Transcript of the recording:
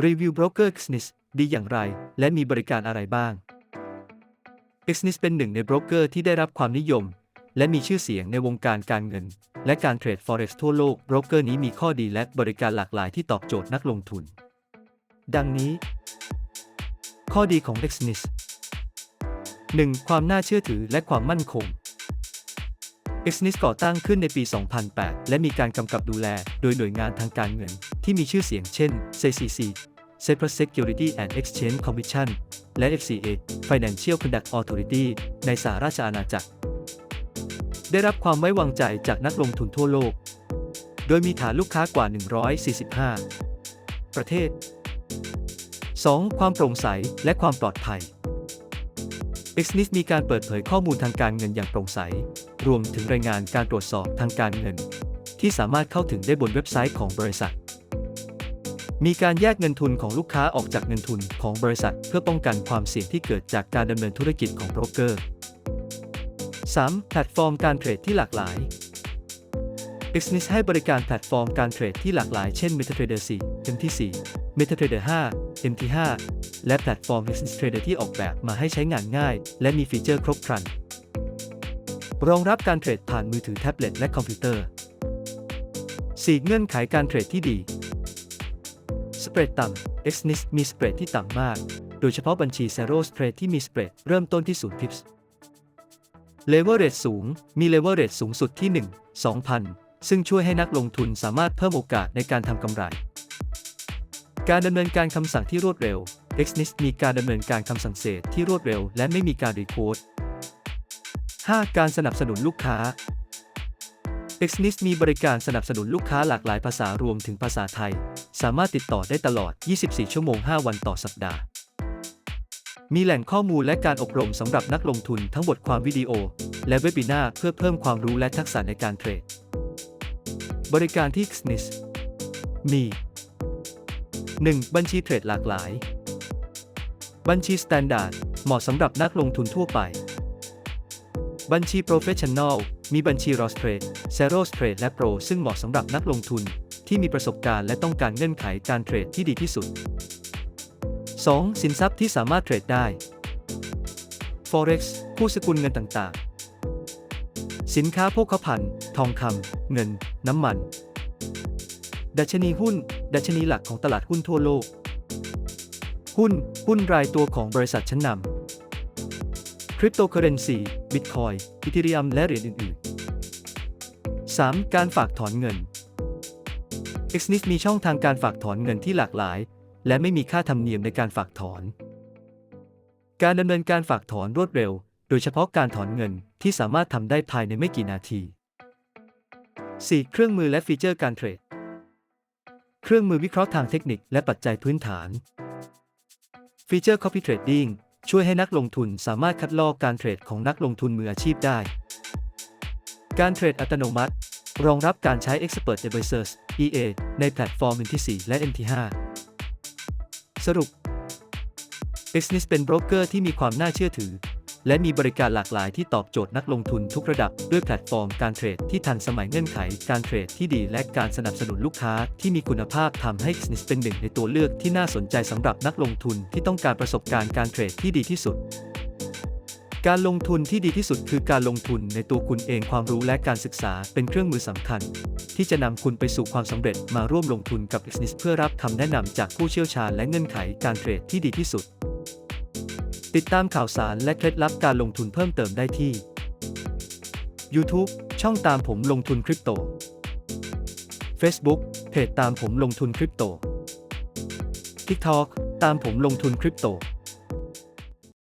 รีวิวโบรกเกอร์ Exnis ดีอย่างไร และมีบริการอะไรบ้าง Exnis เป็นหนึ่งในโบรกเกอร์ที่ได้รับความนิยม และมีชื่อเสียงในวงการการเงิน และการเทรด Forex ทั่วโลกโบรกเกอร์นี้มีข้อดีและบริการหลากหลายที่ตอบโจทย์นักลงทุน ดังนี้ ข้อดีของ Exnis 1. ความน่าเชื่อถือและความมั่นคง Exnis ก่อตั้งขึ้นในปี 2008 และมีการกำกับดูแลโดยหน่วยงานทางการเงินที่มีชื่อเสียงเช่น CCC Cyprus Security and Exchange Commission และ FCA Financial Conduct Authority ในสหราชอาณาจักร ได้รับความไว้วางใจจากนักลงทุนทั่วโลก โดยมีฐานลูกค้ากว่า 145 ประเทศ 2. ความโปร่งใสและความปลอดภัย Exnis มีการเปิดเผยข้อมูลทางการเงินอย่างโปร่งใส รวมถึงรายงานการตรวจสอบทางการเงิน ที่สามารถเข้าถึงได้บนเว็บไซต์ของบริษัท มีการแยกเงินทุนของลูกค้าออกจากเงินทุนของบริษัท เพื่อป้องกันความเสี่ยงที่เกิดจากการดำเนินธุรกิจของโบรกเกอร์ 3. แพลตฟอร์มการเทรดที่หลากหลาย Exnis ให้บริการแพลตฟอร์มการเทรดที่หลากหลายเช่น MetaTrader 4 MT4 MetaTrader 5 MT5 และแพลตฟอร์ม Exnis Trader ที่ออกแบบมาให้ใช้งานง่าย และมีฟีเจอร์ครบครัน รองรับการเทรดผ่านมือถือแท็บเล็ตและคอมพิวเตอร์ 4. เงื่อนไขการเทรดที่ดี สเปรดต่ำ Exnis มีสเปรดที่ต่ำมาก โดยเฉพาะบัญชี Zero Spread ที่มีสเปรดเริ่มต้นที่0 pips Leverage สูง มี Leverage สูงสุดที่ 1 2,000 ซึ่งช่วยให้นักลงทุนสามารถเพิ่มโอกาสในการทำกำไร การดำเนินการคำสั่งที่รวดเร็ว Exnis มีการดำเนินการคำสั่งเศษที่รวดเร็ว และไม่มีการรีโคด 5. การสนับสนุนลูกค้า Exnis มีบริการสนับสนุนลูกค้าหลากหลายภาษารวมถึงภาษาไทย สามารถติดต่อได้ตลอด 24 ชั่วโมง 5 วันต่อสัปดาห์ มีแหล่งข้อมูลและการอบรมสำหรับนักลงทุนทั้งบทความวิดีโอ และเว็บินาร์เพื่อเพิ่มความรู้และทักษะในการเทรด บริการที่ XNIS มี 1. บัญชีเทรดหลากหลาย บัญชี Standard เหมาะสำหรับนักลงทุนทั่วไป บัญชี Professional มีบัญชี r o s Trade Zero Trade และ Pro ซึ่งเหมาะสำหรับนักลงทุนที่มีประสบการณ์และต้องการเงื่อนไขการเทรดที่ดีที่สุด 2. สินทรัพย์ที่สามารถเทรดได้ Forex ผู้สกุลเงินต่างๆ สินค้าโภคภัณฑ์ ทองคำ เงิน น้ำมัน ดัชนีหุ้น ดัชนีหลักของตลาดหุ้นทั่วโลก หุ้น หุ้นรายตัวของบริษัทชั้นนำ คริปโตเคอเรนซี บิตคอยอีเทเรียม และเหรียญอื่น ๆ 3. การฝากถอนเงิน Exnis มีช่องทางการฝากถอนเงินที่หลากหลาย และไม่มีค่าธรรมเนียมในการฝากถอน การดำเนินการฝากถอนรวดเร็ว โดยเฉพาะการถอนเงินที่สามารถทำได้ภายในไม่กี่นาที 4. เครื่องมือและฟีเจอร์การเทรด เครื่องมือวิเคราะห์ทางเทคนิคและปัจจัยพื้นฐาน ฟีเจอร์ Copy Trading ช่วยให้นักลงทุนสามารถคัดลอกการเทรดของนักลงทุนมืออาชีพได้ การเทรดอัตโนมัติ รองรับการใช้ Expert Advisors EA ในแพลตฟอร์ม MT4 และ MT5 สรุป XNIS เป็นโบรกเกอร์ที่มีความน่าเชื่อถือ และมีบริการหลากหลายที่ตอบโจทย์นักลงทุนทุกระดับ ด้วยแพลตฟอร์มการเทรดที่ทันสมัยเงื่อนไข การเทรดที่ดีและการสนับสนุนลูกค้าที่มีคุณภาพทำให้ Exnis เป็นหนึ่งในตัวเลือกที่น่าสนใจสำหรับนักลงทุนที่ต้องการประสบการณ์การเทรดที่ดีที่สุดการลงทุนที่ดีที่สุดคือการลงทุนในตัวคุณเองความรู้และการศึกษาเป็นเครื่องมือสำคัญ ที่จะนำคุณไปสู่ความสำเร็จมาร่วมลงทุนกับ Exnis เพื่อรับคำแนะนำจากผู้เชี่ยวชาญและเงื่อนไขการเทรดที่ดีที่สุด ติดตามข่าวสารและเคล็ดลับการลงทุนเพิ่มเติมได้ที่ YouTube ช่องตามผมลงทุนคริปโต Facebook เพจตามผมลงทุนคริปโต TikTok ตามผมลงทุนคริปโต